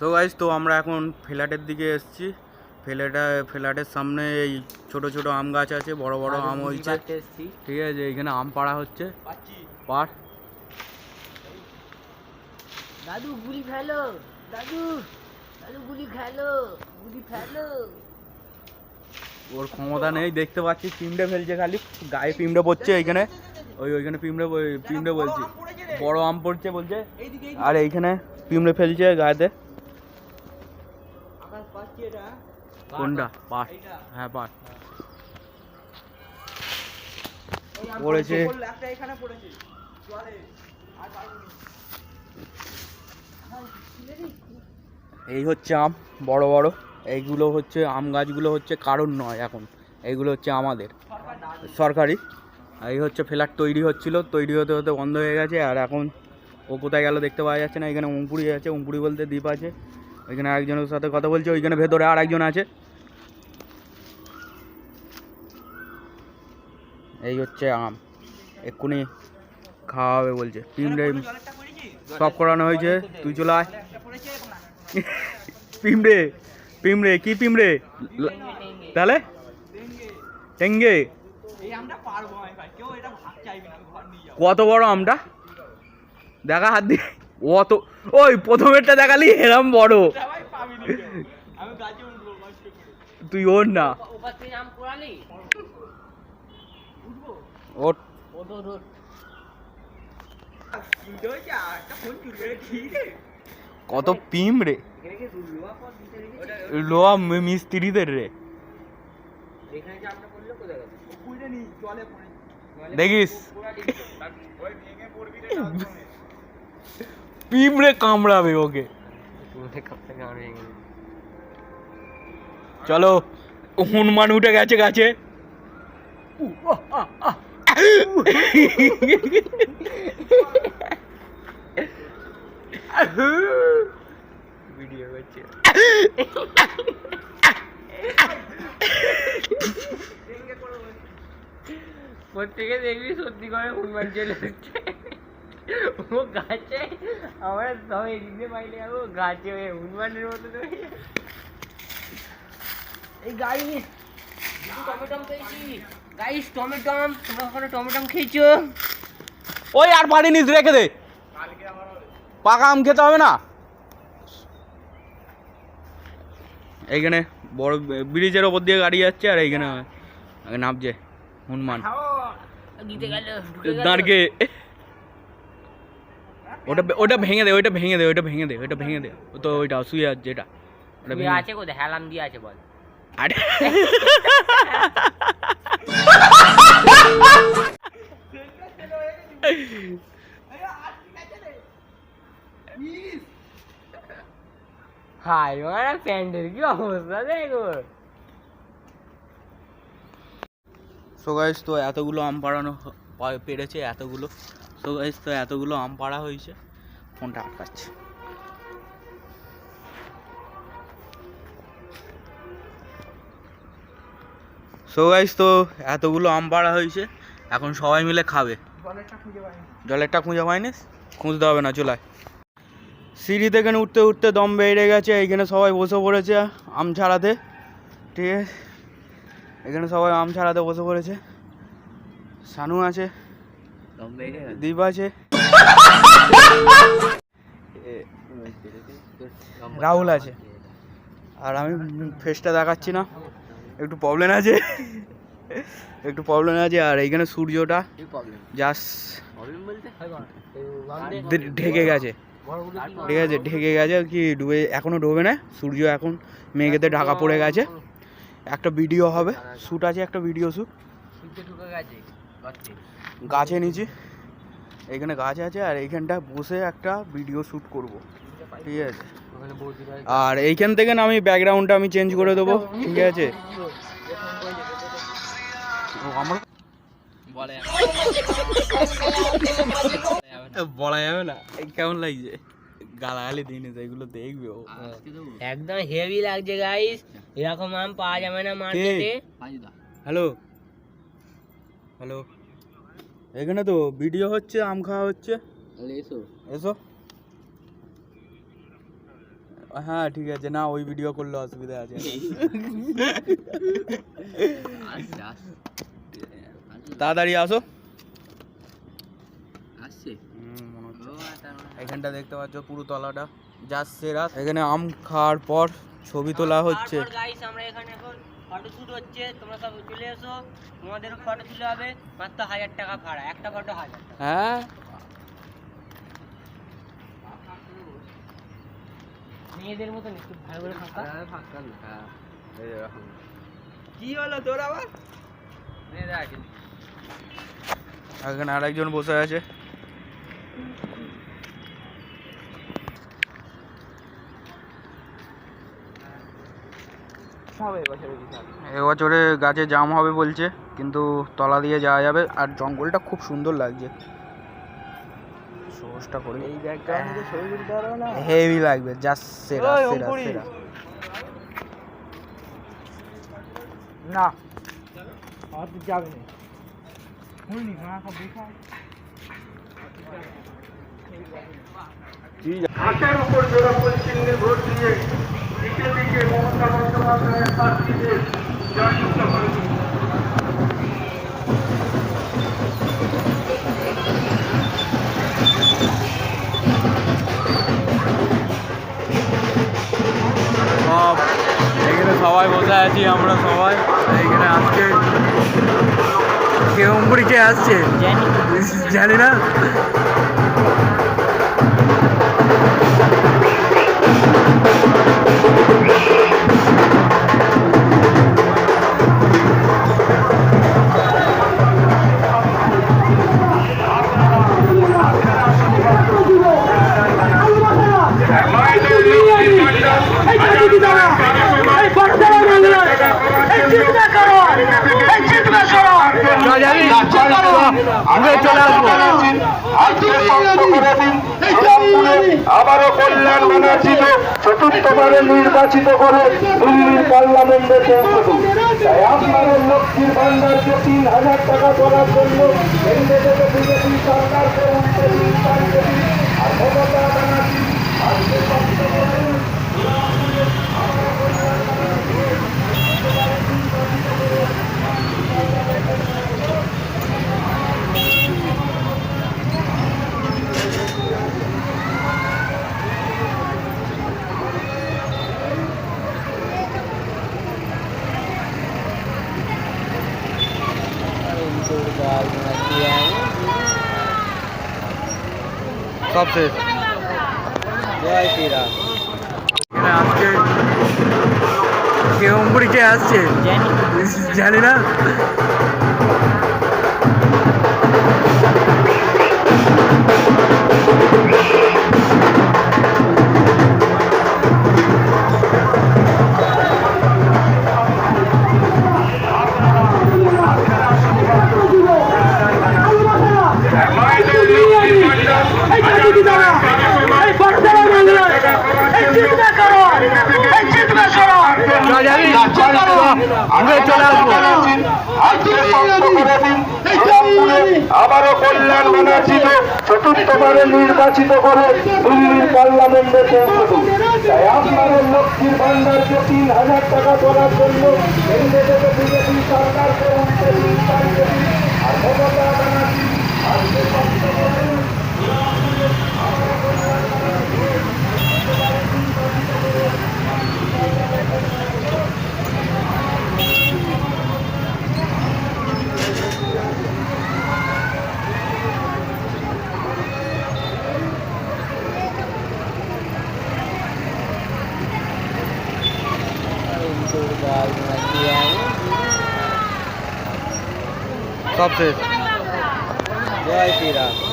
So guys তো আমরা এখন ফ্ল্যাটের দিকে এসেছি। ফ্ল্যাটে ফ্ল্যাটের সামনে এই ছোট ছোট আম গাছ আছে বড় বড় আম হয়েছে। ঠিক আছে এখানে আম পাড়া হচ্ছে। পাড়। দাদু গুলি ফেলো। দাদু দাদু গুলি খেলো। গুলি ফেলো। ওর ক্ষমতা নেই দেখতে পাচ্ছি পিমড়ে ফেলছে খালি। গায়ে পিমড়ে পড়ছে এইখানে ওই ওইখানে পিমড়ে পিমড়ে বলছি বড় আম পড়ছে বলছে। আর এইখানে পিমড়ে ফেলছে গায়েতে। কোনটা? পাট। হ্যাঁ পাট। পড়েছে। এই হচ্ছে আম বড় বড়। এইগুলো হচ্ছে আম গাছগুলো হচ্ছে কারণ নয় এখন। এইগুলো হচ্ছে আমাদের। সরকারি। এই হচ্ছে ফ্ল্যাট তৈরি হচ্ছিল। তৈরি হতে হতে বন্ধ হয়ে গেছে। আর এখন ও কোথায় গেল দেখতে পাওয়া যাচ্ছে না। এখানে অঙ্কুরি আছে। অঙ্কুরি বলতে দ্বীপ আছে। ওইখানে একজনের সাথে কথা বলছে, ওইখানে ভেতরে আর একজন আছে। এই হচ্ছে আম। এক্ষুনি খাওয়া হবে বলছে। পিমড়ে সব করানো হয়েছে। তুই চলে আয়। পিমড়ে পিমড়ে, কি পিমড়ে? লা- তাহলে? টেঙ্গে কত বড় আমটা? দেখা হাত দিয়ে। অত ওই প্রথমেরটা দেখালি এরম বড়। তুই ওর না। ওর। কত পিমড়ে লোয়া মি- মিস্ত্রিদের রে। দেখিস। পিমড়ে কামড়াবে ওকে। চলো হনুমান উঠে গেছে গাছে। ভিডিও করছে। প্রত্যেকে দেখবি সত্যি করে হনুমান চলে এসছে। ও গাছে? আমরা সব এদিকে পাইলে যাব গাছে ওই হনুমানের মতো তো। হয়ে যাবে। এই গাড়ি টমেটম পেয়েছি গাইস টমেটম তোমরা ওখানে টমেটম খেয়েছো? ওই আর রেখে দে। পাকা আম খেতে হবে না? এইখানে বড় ব্রিজের ওপর দিয়ে গাড়ি যাচ্ছে আর এইখানে নামছে হনুমান। গীতে গেল ঢুকে গেল। দাঁড়কে। ওটা ওটা ভেঙে দে ওইটা ভেঙে দে ওইটা ভেঙে দে ওইটা ভেঙে দে। ও তো ওইটা শুয়ে আছে যেটা। ওটা ভেঙে আছে কোথায়? হেলাম দিয়ে আছে বল। আরে। হাই কি অবস্থা দেখো। সো গাইস তো এতগুলো আম পাড়ানো পেরেছে এতগুলো। সো গাইস তো এতগুলো আম পাড়া হয়েছে ফোনটা আটকাচ্ছে। সো গাইস তো এতগুলো আম পাড়া হয়েছে এখন সবাই মিলে খাবে। জলেরটা খুঁজে পাইনি। খুঁজতে হবে না চলায়। সিঁড়ি থেকে উঠতে উঠতে দম বেড়ে গেছে এইখানে সবাই বসে পড়েছে আম ছাড়াতে ঠিক আছে? এখানে সবাই আম ছাড়াতে বসে পড়েছে। সানু আছে। দীপ আছে। রাহুল আছে। আর আমি ফেসটা দেখাচ্ছি না। একটু প্রবলেম আছে। একটু প্রবলেম আছে। আর এইখানে সূর্যটা প্রবলেম ঢেকে গেছে। ঠিক আছে ঢেকে গেছে কি ডুবে এখনও ডুবে না। সূর্য এখন মেঘেতে ঢাকা পড়ে গেছে। একটা ভিডিও হবে। শ্যুট আছে একটা ভিডিও শ্যুট ঢুকে গেছে। গাছে নিচে। এখানে গাছ আছে আর এইখানটা বসে একটা ভিডিও শ্যুট করব। ঠিক আছে। আর এইখান থেকে না আমি ব্যাকগ্রাউন্ডটা আমি চেঞ্জ করে দেবো। ঠিক আছে? ও, বলা যাবে না। এই কেমন লাগছে? গালাগালি দিন এগুলো দেখবে ও। একদম হেভি লাগছে গাইস এরকম আম পাওয়া যাবে না মার্কেটে হ্যালো হ্যালো এখানে তো ভিডিও হচ্ছে আম খাওয়া হচ্ছে। এসো। এসো। হ্যাঁ ঠিক আছে না ওই ভিডিও করলে অসুবিধা আছে। তাড়াতাড়ি আসো। মানে এখানটা দেখতে পাচ্ছ পুরো তলাটা। যা সেরা। এখানে আম খাওয়ার পর ছবি তোলা হচ্ছে। গাইস আমরা এখানে এখন ফটো হচ্ছে। তোমরা সব চলে এসো। তোমাদের ফটো তুলে হবে মাত্র হাজার টাকা ভাড়া। একটা ফটো হাজার টাকা। হ্যাঁ? মেয়েদের মতন একটু ভালো করে ফাঁকা। কি হলো তোর আবার? এখানে আরেকজন বসে আছে। এবছরে গাছে জাম হবে বলছে কিন্তু তলা দিয়ে যাওয়া যাবে। আর জঙ্গলটা খুব সুন্দর লাগছে। সহজটা করে এই জায়গাটা ছবি তুলতে পারবে না? হেভি লাগবে জাস্ট সেরা সেরা সেরা। না। আর যাবে না। শুনলি মা সব দেখা হাতের উপর জোড়া পরিচিহ্নে ভোট দিয়ে দিকে দিকে মমতা বন্দ্যোপাধ্যায়ের প্রার্থীদের জয়যুক্ত করেছে এখানে সবাই বসে আছি আমরা সবাই। এখানে আজকে কেউ কে আসছে? জানি না? আবারও কল্যাণ ব্যানার্জিকে চতুর্থবারে নির্বাচিত করে দিল্লির পার্লামেন্টে আপনাদের লক্ষ্মীর ভান্ডারকে তিন হাজার টাকা করার জন্য বিজেপি সরকারকে। আর মমতা ব্যানার্জি আজকে বক্তব্য দেন। সব শেষ। জয় শ্রীরাম। এখানে আজকে কেউ কে আসছে? জানি না? আবারও কল্যাণ ব্যানার্জিকে চতুর্থবারে নির্বাচিত করে দিল্লির পার্লামেন্টে পৌঁছবে তাই আপনাদের লক্ষ্মীর ভান্ডারকে তিন হাজার টাকা করার জন্য বিজেপি উল্টে দিন পাঠিয়ে দিন। আর মমতা ব্যানার্জি আজকে বক্তব্য দেন। সব শেষ জয় শ্রীরাম